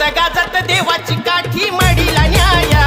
जगात देवाची काठी मडीला न्याया.